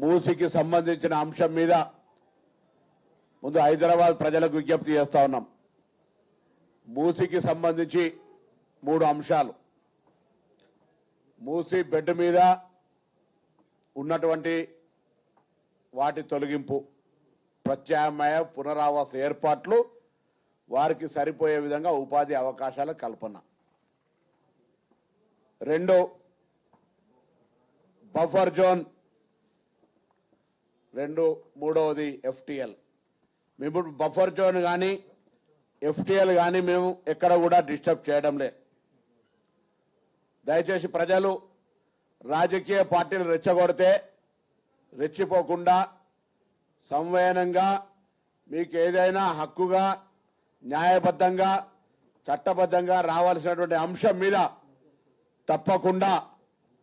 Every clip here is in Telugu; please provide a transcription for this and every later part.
మూసికి సంబంధించిన అంశం మీద ముందు హైదరాబాద్ ప్రజలకు విజ్ఞప్తి చేస్తా ఉన్నాం. మూసికి సంబంధించి మూడు అంశాలు. మూసి బెడ్ మీద ఉన్నటువంటి వాటి తొలగింపు ప్రత్యామ్నాయ పునరావాస ఏర్పాట్లు వారికి సరిపోయే విధంగా ఉపాధి అవకాశాల కల్పన. రెండు బఫర్ జోన్ రెండు మూడవది ఎఫ్టిఎల్. మేము బఫర్ జోన్ కానీ ఎఫ్టిఎల్ కానీ మేము ఎక్కడ కూడా డిస్టర్బ్ చేయడం లే. దయచేసి ప్రజలు రాజకీయ పార్టీలు రెచ్చగొడితే రెచ్చిపోకుండా సంవయనంగా మీకు ఏదైనా హక్కుగా న్యాయబద్ధంగా చట్టబద్ధంగా రావాల్సినటువంటి అంశం మీద తప్పకుండా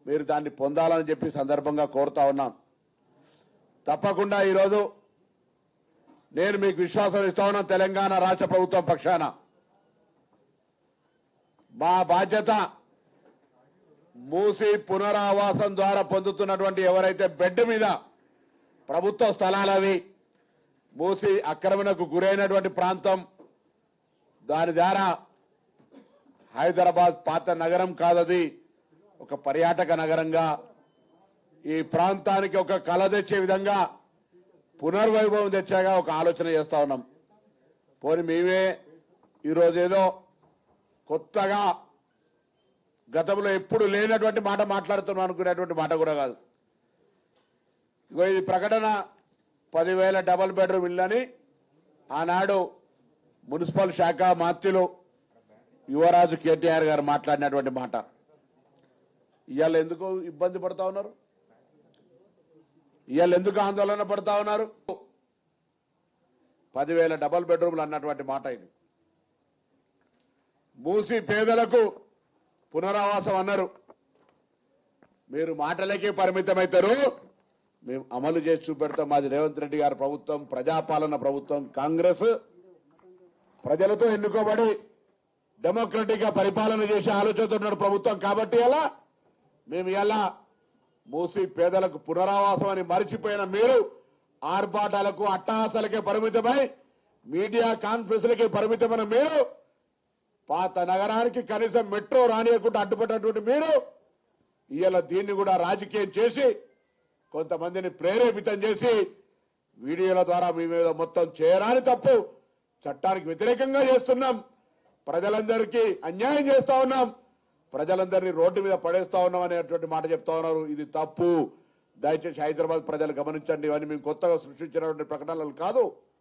మీరు దాన్ని పొందాలని చెప్పి సందర్భంగా కోరుతా ఉన్నాం. తప్పకుండా ఈరోజు నేను మీకు విశ్వాసం ఇస్తా ఉన్నాను తెలంగాణ రాష్ట్ర ప్రభుత్వం పక్షాన. మా బాధ్యత మూసి పునరావాసం ద్వారా పొందుతున్నటువంటి ఎవరైతే బెడ్ మీద ప్రభుత్వ స్థలాలవి మూసి ఆక్రమణకు గురైనటువంటి ప్రాంతం దాని ద్వారా హైదరాబాద్ పాత నగరం కాదది ఒక పర్యాటక నగరంగా ఈ ప్రాంతానికి ఒక కళ తెచ్చే విధంగా పునర్వైభవం తెచ్చాగా ఒక ఆలోచన చేస్తా ఉన్నాం. పోనీ మేమే ఈరోజు ఏదో కొత్తగా గతంలో ఎప్పుడు లేనటువంటి మాట మాట్లాడుతున్నాం అనుకునేటువంటి మాట కూడా కాదు. ఇగో ఈ ప్రకటన పదివేల డబల్ బెడ్రూమ్ ఇల్లని ఆనాడు మున్సిపల్ శాఖ మంత్రులు యువరాజు కేటీఆర్ గారు మాట్లాడినటువంటి మాట. ఇవాళ ఎందుకు ఇబ్బంది పడతా ఉన్నారు? ఇవాళ ఎందుకు ఆందోళన పడతా ఉన్నారు? పదివేల డబల్ బెడ్రూమ్లు అన్నటువంటి మాట ఇది. మూసి పేదలకు పునరావాసం అన్నారు. మీరు మాటలకే పరిమితమవుతారు మేము అమలు చేసి చూపెడతాం. మాది రేవంత్ రెడ్డి గారి ప్రభుత్వం ప్రజాపాలన ప్రభుత్వం కాంగ్రెస్. ప్రజలతో ఎన్నుకోబడి డెమోక్రటిక్గా పరిపాలన చేసే ఆలోచనతో ఉన్న ప్రభుత్వం కాబట్టి ఎలా? మేము ఎలా మూసి పేదలకు పునరావాసం అని మరిచిపోయిన మీరు ఆర్భాటాలకు అట్టహాసాలకే పరిమితమై మీడియా కాన్ఫరెన్స్లకే పరిమితమైన మీరు పాత నగరానికి కనీసం మెట్రో రానియకుండా అడ్డుపడినటువంటి మీరు ఇవాళ దీన్ని కూడా రాజకీయం చేసి కొంతమందిని ప్రేరేపితం చేసి వీడియోల ద్వారా మీ మీద మొత్తం చేయరాని తప్పు చట్టానికి వ్యతిరేకంగా చేస్తున్నాం. ప్రజలందరికీ అన్యాయం చేస్తా ఉన్నాం. ప్రజలందరినీ రోడ్డు మీద పడేస్తా ఉన్నాం అనేటువంటి మాట చెప్తా ఉన్నారు. ఇది తప్పు. దయచేసి హైదరాబాద్ ప్రజలు గమనించండి. ఇవన్నీ మేము కొత్తగా సృష్టించినటువంటి ప్రకటనలు కాదు.